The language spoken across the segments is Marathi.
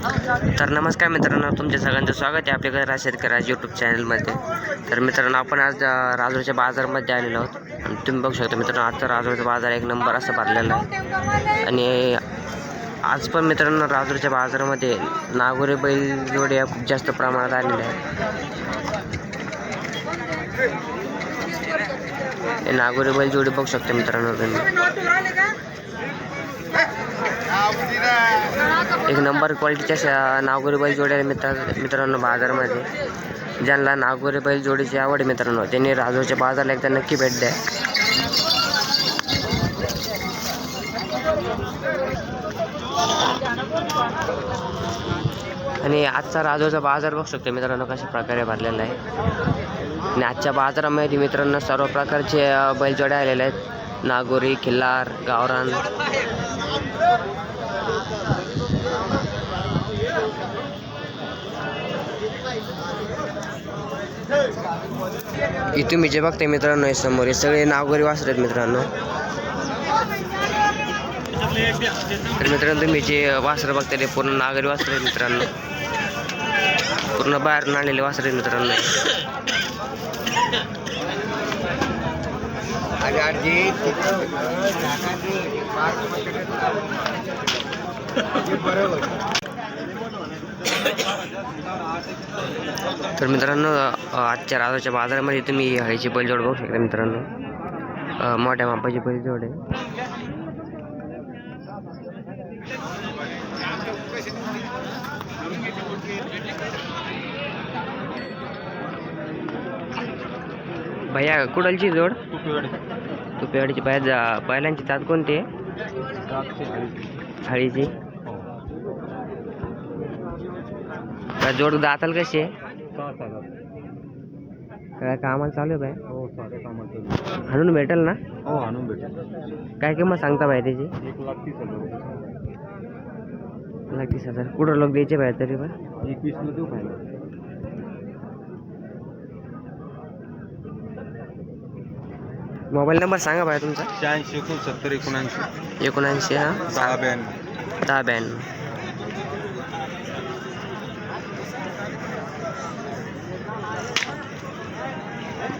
तर नमस्कार मित्रांनो तुमच्या सगळ्यांचं स्वागत आहे आपल्या घरा शेतकरी यूट्यूब चॅनलमध्ये तर मित्रांनो आपण आज राजूरच्या बाजारामध्ये आलेलो आहोत. आणि तुम्ही बघू शकता मित्रांनो आजचा राजूरचा बाजार एक नंबर असं भरलेला आहे. आणि आज पण मित्रांनो राजूरच्या बाजारामध्ये नागोरे बैल जोड्या खूप जास्त प्रमाणात आलेल्या आहेत. नागोरे बैल जोडी बघू शकता मित्रांनो तुम्ही. एक नंबर क्वालिटीच्या शा नागोरी बैल जोड्या मित्र मित्रांनो बाजारामध्ये. ज्यांना नागोरी बैल जोडीची आवड आहे मित्रांनो त्यांनी राजूच्या बाजारला एकदा नक्की भेट द्या. आणि आजचा राजूचा बाजार बघू शकतो मित्रांनो कशा प्रकारे भरलेला आहे. आणि आजच्या बाजारामध्ये मित्रांनो सर्व प्रकारचे बैलजोड्या आलेल्या आहेत. नागोरी खिल्लार गावरान. इथे मी जे बघते मित्रांनो हे समोर हे सगळे नागोरी वासर आहेत मित्रांनो. तर मित्रांनो तुम्ही जे वासरं बघता ते पूर्ण नागरी वासर आहेत मित्रांनो. पूर्ण बाहेरून आलेले वासर आहेत मित्रांनो. तर मित्रांनो आजच्या राजाच्या बाजारामध्ये तुम्ही हळीची बैलजोड बघू शकता मित्रांनो. मोठ्या मापाची बैलजोड आहे. भैया कुडलची जोड? तुपेवाडीची बाय बैलांची जात कोणती आहे? हळीची. जोड दाताल कशी आहे काय कामाला चालू आहे बाय हाणून भेटेल ना? हो आणून भेटेल काय किंमत सांगता बाय त्याची एक लाख तीस हज़ार रुपये. लाख तीस हज़ार. कुठं लोक द्यायचे तरी पण? एकवीसला देऊ फायनल मोबाईल नंबर सांगा बाय तुमचा. शहाऐंशी एकोणसत्तर एकोणऐंशी. एकोणऐंशी हा. दहा ब्याण्णव. दहा ब्याण्णव.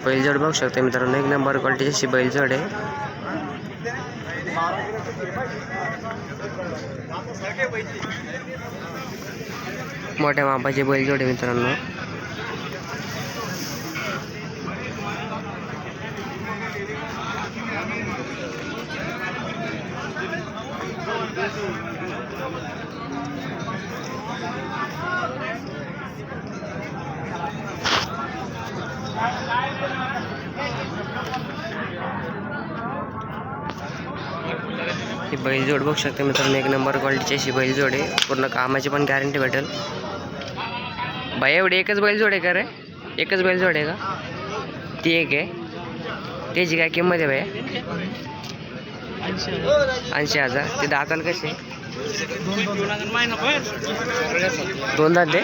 बैलजोड बघू शकता मित्रांनो. एक नंबर क्वालिटीची अशी बैलजोड आहे. मोठ्या मापाची बैलजोड आहे मित्रांनो. ही बैलजोड बघू शकते मित्रांनो एक नंबर क्वालिटीची अशी बैलजोड आहे. पूर्ण कामाची पण गॅरंटी भेटेल. बाई एवढी एकच बैलजोड आहे का रे? एकच बैलजोड आहे का? ती एक आहे. त्याची काय किंमत आहे बाई ऐंशी हजार. ते दाताल कसे दोन दात दे.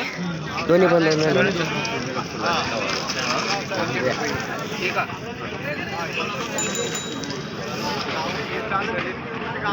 दोन्ही पण दोन ठीक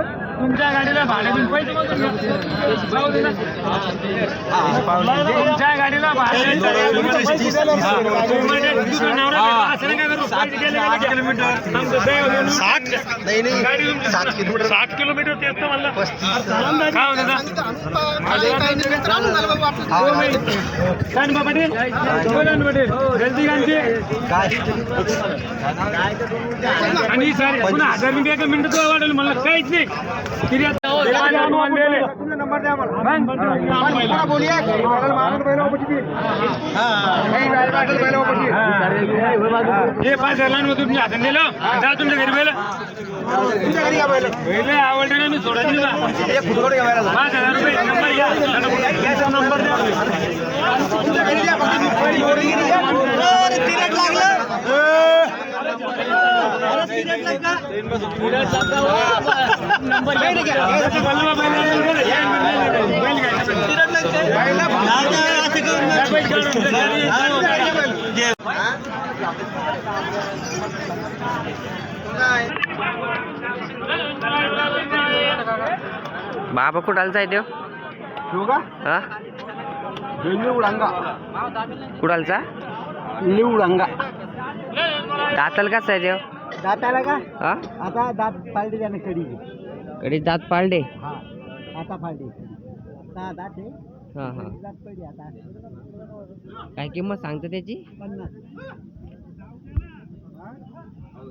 तुमच्या गाडीला भाडं बी पैसे. तुमच्या गाडीला असं नाही नाही? गाडी तुमची साठ किलोमीटर. तेच तर पाटील. पाटील. गांधी. आणि सर पुन्हा हजार रुपये एका मिनिटात वाढेल मला काहीच नाही. हे पाच झाला मग तुम्ही हातात नेलं जा तुमच्या घरी बैल तुमच्या घरी बैल बैल आवडले ना मी सोडा दिला पाच हजार रुपये नंबर घ्या नंबर. द्या लागलं बाबा कुठाला जाय देव? लिवडांगा कुडालचा लिवडांगा दाताल कसा आहे देव? दाताला का? हा? आता दात पालटी त्याने कडी कडे दात पाळडे हा आता पालटी सहा दात आहे. हा हा. दात आता. काय किंमत सांगतो त्याची? पन्नास.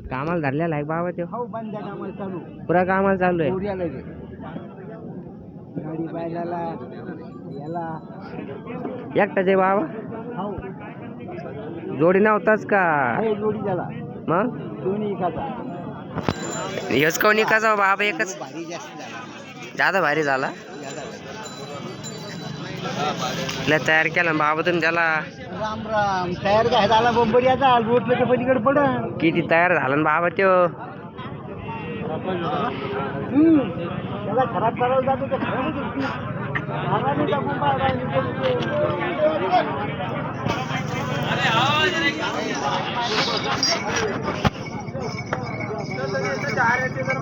कामाला धरलेला आहे बाबा तो हो बंद आहे कामाला चालू. पुरा कामाला चालू आहे. उड्याला गे गाडी बायलाला याला. एकटाच आहे बाबा? हो. जोडी नव्हताच का? हे जोडी त्याला मग? कोणी कसा बाबा एकच. जादा भारी झाला. तयार केला बाबा तुम्ही त्याला. राम राम तयार काय झाला बंबर याचा रोटलं पलीकडे पड. किती तयार झाला ना बाबा त्यो. त्याला खराब करायला जातो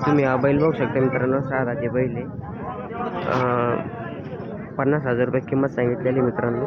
तुम्ही हा बैल बघू शकता मित्रांनो साधाचे बैल आहे. पन्नास हजार रुपये किंमत सांगितलेली मित्रांनो.